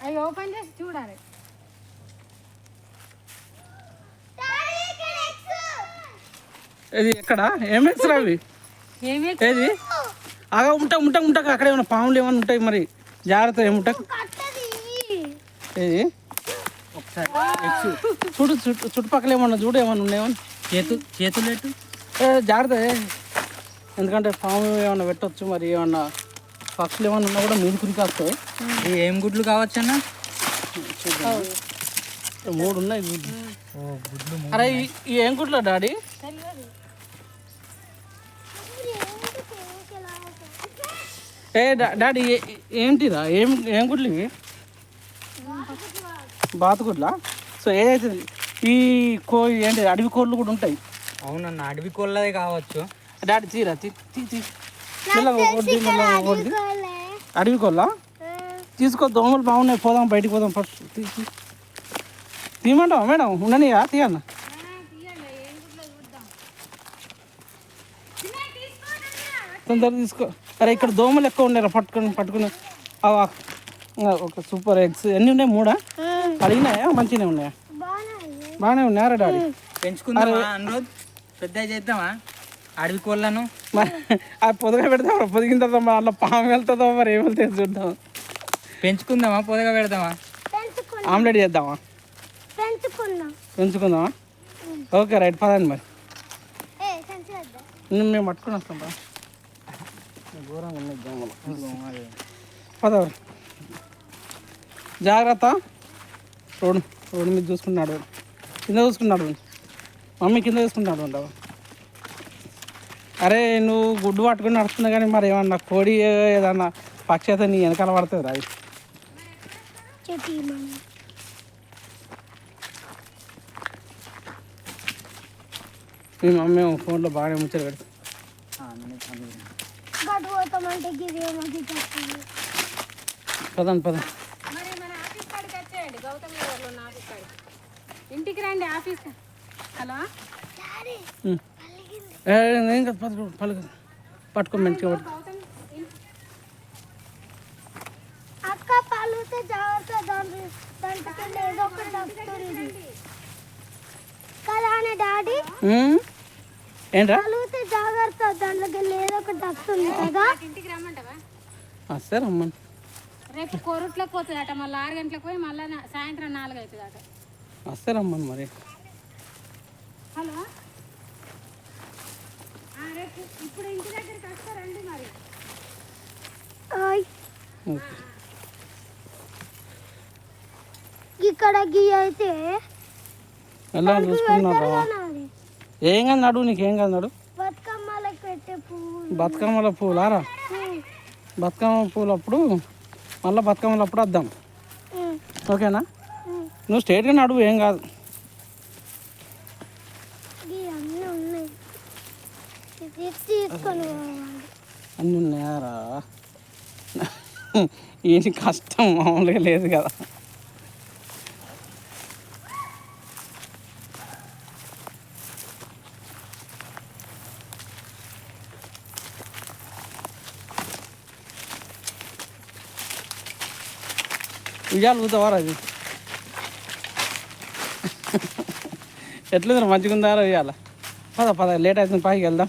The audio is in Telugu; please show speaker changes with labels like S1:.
S1: అవి ఓపెన్ చేసి చూడాలి.
S2: ఇది ఎక్కడ? అవి?
S1: ఏమి
S2: ఏది? అగా ఉంటా ఉంటా ఉంటా అక్కడ ఏమైనా పాములు ఏమైనా ఉంటాయి మరి? జాగ్రత్త ఏముంటా ఏది?
S3: ఒకసారి
S2: చూడు చుట్టు చుట్టుపక్కల ఏమన్నా చూడు ఏమన్నా ఉన్నాయేమని
S3: చేతు చేతులు ఎట్టు
S2: ఏ జాగ్రత్త ఏ. ఎందుకంటే పాము ఏమన్నా పెట్టొచ్చు మరి ఏమన్నా పక్షులు ఏమన్నా ఉన్నా కూడా మీరు కురికి వస్తాయి
S3: ఇవి ఏం గుడ్లు కావచ్చన్నా?
S2: మూడు ఉన్నాయి గుడ్లు. అరే ఈ- ఏం గుడ్లు డాడీ? ఏ డా- డాడీ ఏ- ఏంటిదా ఏం ఏం గుడ్లు ఇవి? బాతుగుడ్లా? సో ఏదైతే ఈ కో ఏంటి అడవి కోళ్ళు కూడా ఉంటాయి.
S3: అవునన్న అడవి కోళ్ళదే కావచ్చు.
S2: డాడీ తీరా తీ తీ. ఒకటి ఒకటి తీ. అడవి కోళ్ళ తీసుకో దోమలు బాగున్నాయి పోదాం బయటికి పోదాం ఫస్ట్ తీ తీ. తీయమంటావా మేడం? ఉండనియా? తీయన్న. తొందరగా తీసుకో. అరే ఇక్కడ దోమలు ఎక్కువ ఉన్నాయి పట్టుకొని పట్టుకుని. అవా ఒక సూపర్ ఎగ్స్. ఎన్ని ఉన్నాయి? మూడా? అడిగినాయా? మంచిగానే ఉన్నాయా? బాగానే ఉన్నాయా డాడీ?
S3: పెంచుకుందామా అనురోధ్ పెద్ద చేద్దామా? అడవి కోళ్ళను?
S2: మరి అది పొదగా పెడతాం పొదిగిన తర్వాత మరి అలా పాము వెళ్తుందో మరి ఏం వెళ్తే చూద్దాం.
S3: పెంచుకుందామా? పొదగా పెడదామా?
S2: ఆమ్లెట్ చేద్దామా? పెంచుకుందామా? ఓకే రైట్ పదండి మరి. మేము పట్టుకుని వస్తాం బా ఘోరంగా ఉన్నాయి దోమలు పదవరు జాగ్రత్త. రోడ్డు రోడ్డు మీద చూసుకున్నాడు కింద చూసుకున్నాడు మమ్మీ కింద చూసుకున్నాడు ఉండవు అరే నువ్వు గుడ్డు పట్టుకుని నడుస్తున్నా కానీ మరి ఏమన్నా కోడి ఏదన్నా పక్షి అయితే నీ వెనకాల పడుతుంది రా.
S4: చెట్టు మనం
S2: మీ మమ్మీ ఫోన్లో బాగానే ముచ్చట
S4: ఏమో చెప్తుంది
S2: పదండి
S1: ఇంటికి రండి ఆఫీస్. హలో?
S2: ఏం కాదు పద పలుకు పట్టుకో మంచిగా పట్టుకో.
S4: అక్క పలుతే జాగ్రత్త దాంట్లో దాంట్లో ఏదో ఒకటి వస్తుంది కదా అని డాడీ?
S2: ఏంట్రా?
S4: పలుతే జాగ్రత్త దాంట్లోకి ఏదో ఒకటి వస్తుంది కదా.
S1: ఇంటికి రమ్మంటావా?
S2: వస్తే రమ్మని
S1: రేపు కొరుట్లోకి పోతుంది అట మళ్ళీ ఆరు గంటలకు పోయి మళ్ళీ సాయంత్రం నాలుగు అవుతుంది అట
S2: వస్తే రమ్మని మరి.
S1: హలో? ఇప్పుడు ఇంటి దగ్గరికి వస్తారండి మరి.
S4: ఇక్కడ గీ అయితే
S2: ఎలా చూసుకున్నారా ఏం కాదు నడు నీకేం కాదు నడు. బతుకమ్మల పూలారా బతుకమ్మ పూలు అప్పుడు మళ్ళీ బతుకమ్మలు అప్పుడు వద్దాం ఓకేనా. నువ్వు స్ట్రేట్గా నడువు ఏం కాదు
S4: గీ అన్నీ ఉన్నాయి ఇది తీసుకొని
S2: అన్నీ ఉన్నాయారా ఏంటి కష్టం మామూలుగా లేదు కదా. ఉయ్యాలు ఊతావారా అది ఎట్లుంది మంచిగా ఉందారా ఉయ్యాల పద పద లేట్ అవుతుంది పైకి వెళ్దాం.